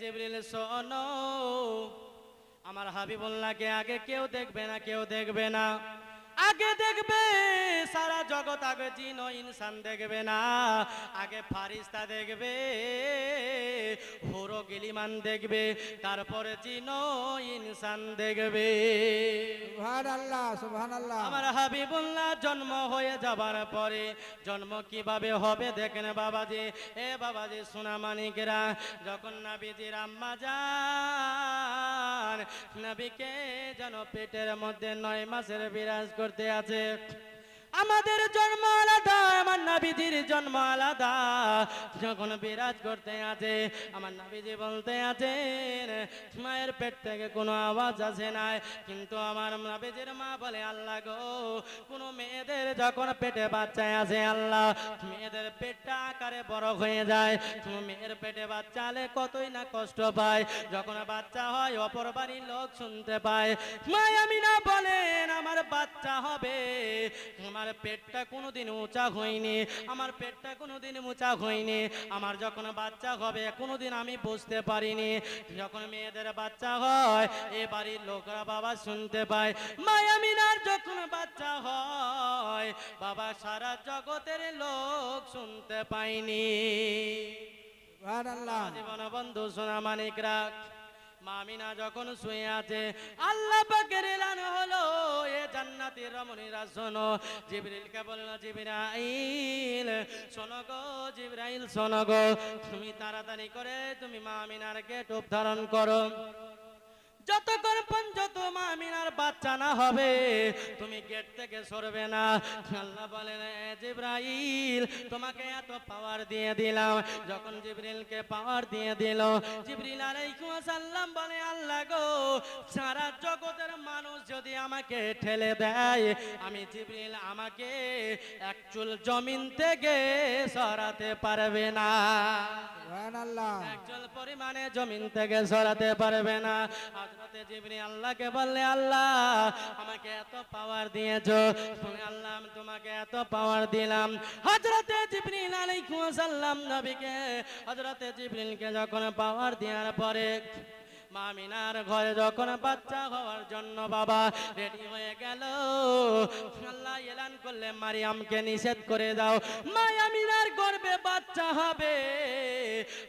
জিবরিল শোনো। আমার হাবিবুল্লাহকে আগে কেউ দেখবে না কেউ দেখবে না। আগে দেখবে সারা জগৎ আগে জিন ইনসান দেখবে না। আগে ফারিস্তা দেখবে হুরো গিলিমান দেখবে তারপরে জিন ইনসান দেখবে। আমার হাবিবুল্লাহ জন্ম হয়ে যাবার পরে জন্ম কীভাবে হবে দেখেন বাবাজি। এ বাবাজি সোনা মানিকেরা যখন নাবিজির আম্মা যান নবীকে যেন পেটের মধ্যে নয় মাসের বিরাজ আমাদের জন্ম আলাদা আমার নাবিজির জন্ম আলাদা। যখন বিরাজ করতে আছে আমার নাবিজি বলতে আছেন মায়ের পেট থেকে কোনো আওয়াজ আসে নাই। কিন্তু আমার নাবিজির মা বলে, আল্লাহ গো, কোনো মেয়েদের যখন পেটে বাচ্চায় আসে, আল্লাহ, মেয়েদের পেটটা আকারে বড় হয়ে যায়। মেয়ের পেটে বাচ্চা আলে কতই না কষ্ট পায়। যখন বাচ্চা হয়, অপর বাড়ির লোক শুনতে পায় আমি না বলেন, আমার বাচ্চা হবে। আমার পেটটা কোনোদিন উঁচা হয়নি। আমার পেটটা কোনোদিন উঁচা হয়নি। আমার যখন বাচ্চা হবে কোনোদিন আমি বুঝতে পারিনি। যখন মেয়েদের বাচ্চা হয় এ বাড়ির লোকরা বাবা শুনতে পায় মায়ামিনার যখন বাচ্চা হয় বাবা সারা জগতের লোক শুনতে পায়নি। জীবন বন্ধু সোনা মানিক রাখ। মামিনা যখন শুয়ে আছে, আল্লাহ পাকের এলান হলো, এ জান্নাতি রমণীরা, শোনো, জিবরিলকে বলল, জিবরাইল, শোনো গো, জিবরাইল, শোনো গো, তুমি তাড়াতাড়ি করে তুমি মামিনার কে টোপ ধারণ করো। যতক্ষণ পর্যন্ত মামিনার বাচ্চা না হবে তুমি গেট থেকে সরবে না। আল্লাহ বলেন "এ জিব্রাইল তোমাকে এত পাওয়ার দিয়ে দিলাম। যখন জিবরিলকে পাওয়ার দিয়ে দিল জিবরিল আলাইহিস সালাম বলে আল্লাহ গো সারা জগতের মানুষ যদি আমাকে ঠেলে দেয় আমি জিবরিল আমাকে এক চুল জমিন থেকে সরাতে পারবে না। একচল পরিমাণে জমিন থেকে সরাতে পারবে না। যখন পাওয়ার দেওয়ার পরে মামিনার ঘরে যখন বাচ্চা হওয়ার জন্য বাবা রেডি হয়ে গেল, আল্লাহ এলান করলে, মারিয়ামকে নিষেধ করে দাও। মায়ামিনার গর্বে বাচ্চা হবে।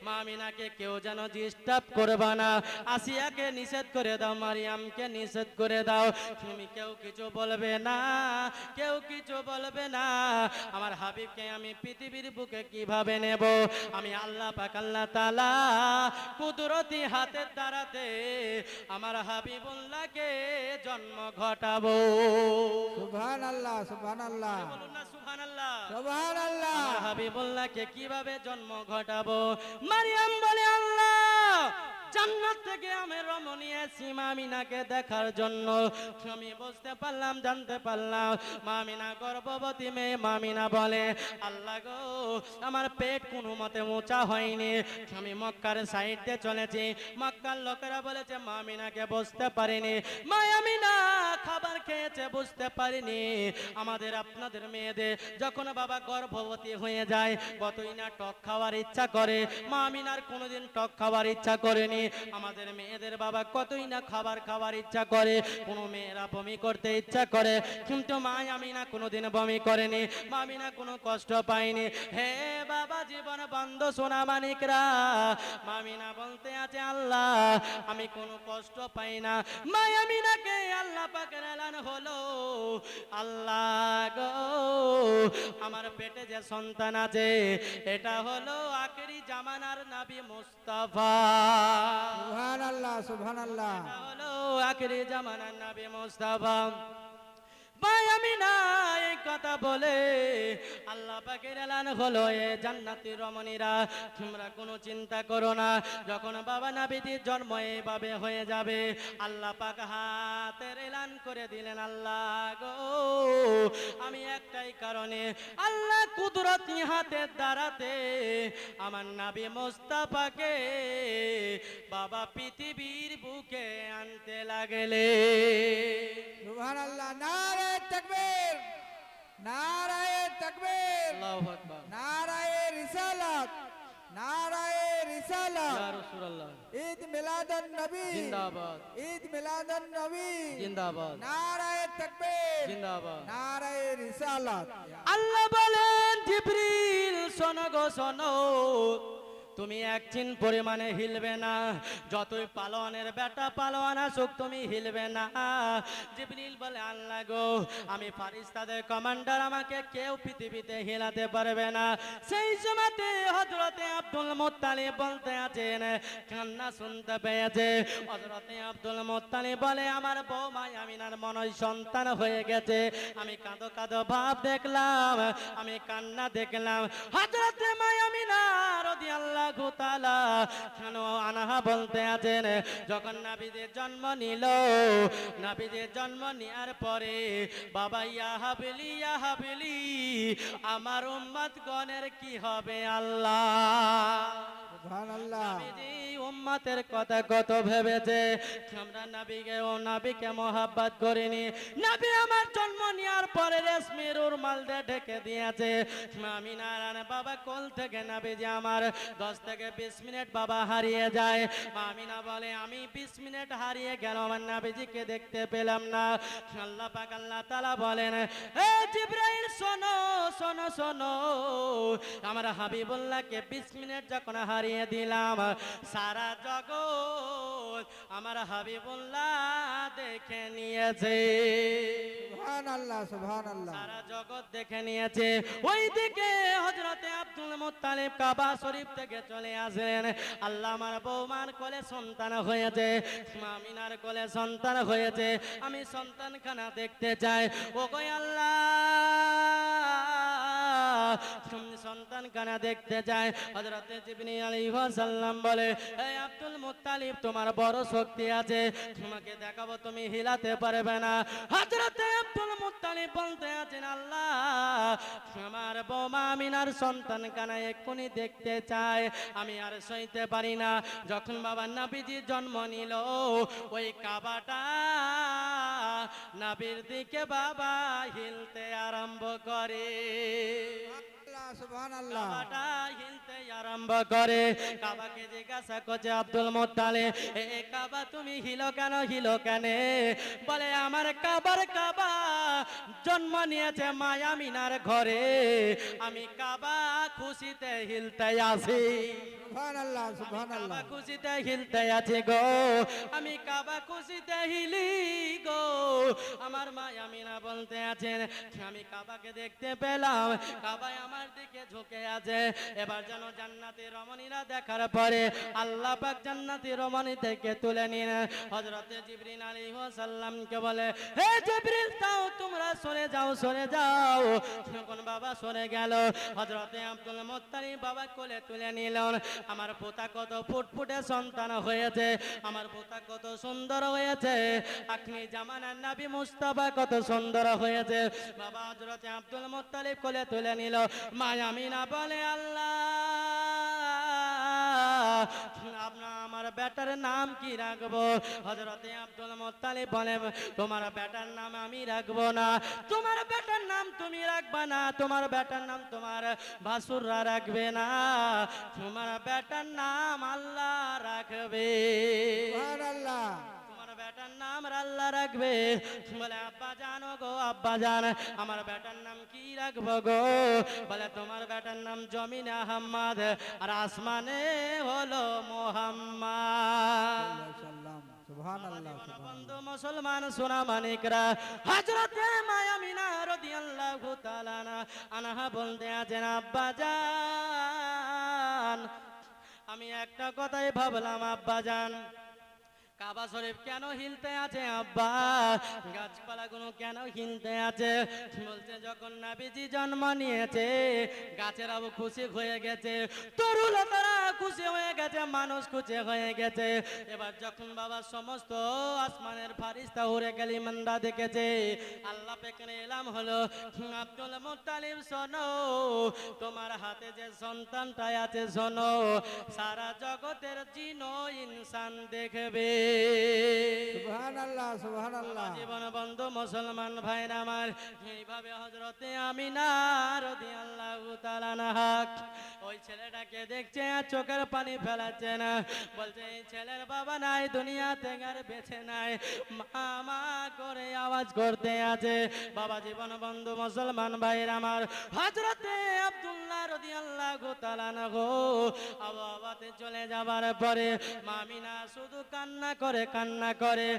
মামিনাকে কেউ যেন ডিস্টার্ব করবে না। আসিয়াকে নিষেধ করে দাও মারিয়ামকে নিষেধ করে দাও। তুমি কেউ কিছু বলবে না কেউ কিছু বলবে না। আমার হাবিবকে আমি পৃথিবীর বুকে কীভাবে নেব? আমি আল্লাহ পাক আল্লাহ তালা কুদরতি হাতের দ্বারাতে আমার হাবিবুল্লাহকে জন্ম ঘটাবো। সুবহান আল্লাহ সুবহান আল্লাহ বলুন না সুবহানাল্লাহ। সুবহান আল্লাহ হাবিবুল্লাহকে কীভাবে জন্ম ঘটাবো? মারিয়াম বলে আল্লাহ জান্নাত থেকে আমি রমণী আছি মামিনাকে দেখার জন্য। আমি বুঝতে পারলাম, জানতে পারলাম। মামিনা গর্ভবতী মেয়ে, মামিনা বলে, আল্লাহ গো, আমার পেট কোনো মতে মোচা হয়নি। আমি মক্কার সাইড চলেছি। মক্কার লোকেরা বলেছে, মামিনাকে বুঝতে পারিনি। মায়ামিনা খাবার খেয়েছে, বুঝতে পারিনি। আমাদের আপনাদের মেয়েদের যখন বাবা গর্ভবতী হয়ে যায়, কতই না টক খাওয়ার ইচ্ছা করে। মামিনার কোনোদিন টক খাওয়ার ইচ্ছা করেনি। আমাদের মেয়েদের বাবা কতই না খাবার খাওয়ার ইচ্ছা করে, কোনো মেয়েরা বমি করতে ইচ্ছা করে, কিন্তু মা আমিনা কোনোদিন বমি করেনি মামিনা কোনো কষ্ট পায়নি। হে বাবা, জীবন বন্ধ সোনা মানিকরা। মামিনা বলতে আছে, আল্লাহ, আমি কোনো কষ্ট পাই না। মায়ামিনাকে আল্লাহ পাকের এলান হলো, আল্লাহ গো, আমার পেটে যে সন্তান আছে, এটা হলো আখেরি জামানার নাবি মুস্তাফা। সুবহান আল্লাহ সুবহান আল্লাহ আখেরি জামানার নবী মুস্তাফা। আমি না কথা বলে জান্নাতি রমণীরা, তোমরা কোনো চিন্তা করো না। যখন বাবা নাবিদির হয়ে যাবে, আল্লাহ হাতের এলান করে দিলেন, আল্লাহ গো, আমি একটাই কারণে আল্লাহ কুদরতি হাতের দ্বারাতে আমার নাবি মোস্তাফাকে বাবা পৃথিবীর বুকে আনতে লাগলে। জিন্দাবাদ। ঈদ মিলাদুন নবী। জিন্দাবাদ। নারায়ে তাকবীর। জিন্দাবাদ। নারায়ে রিসালাত। আল্লাহ বলেন জিব্রিল শোনো গো শোনো। তুমি এক চিন পরিমাণে হিলবে না। যতই পালোয়ানের বেটা পালোয়ান আসুক, তুমি হিলবে না। জিবরিল বলে, আল্লাহ গো, আমি ফারিস্তাদের কমান্ডার, আমাকে কেউ পৃথিবীতে হিলাতে পারবে না। সেই সময়তে হজরতে আব্দুল মোত্তালি বলতে আছেন কান্না শুনতে পেয়েছে। হজরতে আব্দুল মোত্তালি বলে, আমার বৌমাই আমিনার মনয় সন্তান হয়ে গেছে। আমি কাঁদো কাঁদো ভাব দেখলাম, আমি কান্না দেখলাম। হজরতে মায়ামিনা রদি আল্লাহ আনাহা বলতে যখন নাবিদের জন্ম নিল, নাবিদের জন্ম নেওয়ার পরে আমার উম্মত গণের কি হবে আল্লাহ? উম্মতের কথা কত ভেবেছে, আমরা নবীকে ও নবীকে মোহাব্বত করিনি। নবী আমার জন্ম নেওয়ার পরে রেশমির ঢেকে দিয়েছে। আমি নারায়ণ বাবা কোল থেকে নবীজি আমার দশ থেকে বিশ মিনিট বাবা হারিয়ে যায়। মামিনা বলে, আমি বিশ মিনিট হারিয়ে গেল নবীজিকে দেখতে পেলাম না। আল্লাহ পাক, আল্লাহ তালা বলেন, এ জিব্রাইল, শোনো শোনো শোনো। আমার হাবিবুল্লাহকে বিশ মিনিট যখন হারিয়ে দিলাম। সারা জগৎ আমার হাবিবুল্লাহ দেখে নিয়েছে। সুবহানাল্লাহ সুবহানাল্লাহ। সারা জগৎ দেখে নিয়েছে। ওইদিকে হজরতে আব্দুল মুত্তালিব কাবা শরীফ থেকে চলে আসেন আল্লাহ আমার বৌমার কোলে সন্তান হয়েছে মামিনার কোলে সন্তান হয়েছে। আমি সন্তান খানা দেখতে চাই। ও কই আল্লাহ সন্তান কানা দেখতে চাই হজরতে জিবনি আলাইহিস সাল্লাম বলে আব্দুল মুত্তালিব, তোমার বড় শক্তি আছে। তোমাকে দেখাবো, তুমি হিলাতে পারবে না। হজরতে আব্দুল মুত্তালিব বলতে আছেন, আল্লাহ, আমার বৌমা আমিনার সন্তান কানা এক্ষুনি দেখতে চাই আমি আর সইতে পারি না। যখন বাবা নাবিজি জন্ম নিল, ওই কাবাটা নাবির দিকে বাবা হিলতে আরম্ভ করে। সুবহানাল্লাহ। কাবাটা হিলতে আরম্ভ করে। কাবাকে জিজ্ঞাসা করছে আব্দুল মোত্তালে এ কাবা তুমি হিলো কেন হিলো কেন? বলে আমার কাবার কাবা জন্ম নিয়েছে মায়া মিনার ঘরে। আমি কাবা খুশিতে হিলতে আসি। সুবহানাল্লাহ সুবহানাল্লাহ। খুশিতে হিলতে আছে গো। আমি কাবা খুশিতে হিলি গো। আমার মায়া মিনা বলতে আছেন আমি কাবাকে দেখতে পেলাম। কাবায় আমার দিকে ঝুঁকে আছে। এবার যেন জান্নাতি রমণীরা দেখার পরে আল্লাহ পাক জান্নাতি রমণী থেকে তুলে নিন হযরতে জিবরিল আলাইহিস সালামকে বলে, হে জিবরিল, তাও তোমরা সরে যাও সরে যাও। যখন বাবা সরে গেল, হযরতে আব্দুল মুত্তালিব বাবা কোলে তুলে নিলেন, আমার পোতা কত ফুটফুটে সন্তান হয়েছে, আমার পোতা কত সুন্দর হয়েছে আখনি জামানার নবী মুস্তাফা কত সুন্দর হয়েছে। বাবা হযরতে আব্দুল মুত্তালিব কোলে তুলে নিল মায়ামিনা বলে আল্লাহ। বেটার নাম কি রাখব? হজরতে আব্দুল মোত্তালিব বলে তোমার বেটার নাম আমি রাখব না। তোমার বেটার নাম তুমি রাখবা না। তোমার বেটার নাম তোমার ভাসুররা রাখবে না। তোমার বেটার নাম আল্লাহ রাখবে। সুবহানাল্লাহ। নাম আল্লাহ রাখবে। বলে আব্বা জানো গো আব্বা জান আমার বেটার নাম কি রাখব গো? বলে তোমার বেটার নাম জমিন আহম্মদ আর আসমানে হলো মোহাম্মদ। আমার বন্ধু মুসলমান সোনা মানিকরা হজরতে মায়ামিনা রাদিয়াল্লাহু তাআলা আনহা বলতে আছেন আব্বা জান আমি একটা কথাই ভাবলাম আব্বা জান কাবা শরীফ কেন হিলতে আছে, আব্বা? গাছপালা গুলো কেন হিলতে আছে? বলছে, যখন নাবিজি জন্ম নিয়েছে গাছেরাও খুশি হয়ে গেছে তরুলতারা খুশি হয়ে গেছে, মানুষ খুশি হয়ে গেছে। এবার যখন বাবা সমস্ত আসমানের ফারিস্তা উড়ে গেলি মন্দা দেখেছে, আল্লাহ পেকনে এলাম হলো, আব্দুল মুত্তালিব, শোনো, তোমার হাতে যে সন্তানটা আছে, শোনো, সারা জগতের জিনো ইনসান দেখবে। আল্লাহ আল্লাহ ওই ছেলেটাকে দেখছে আর চোখের পানি ফেলাচ্ছে না। বলছে, এই ছেলের বাবা নাই, দুনিয়াতে আর বেঁচে নাই। মামা করে আওয়াজ করতে আছে। বাবা, জীবন বন্ধু মুসলমান ভাইরা আমার হজরতে আব্দুল্লাহ রাদিয়াল্লাহু তাআলা না গো আবাবাতে চলে যাবার পরে মামিনা শুধু কান্না করে কান্না করে।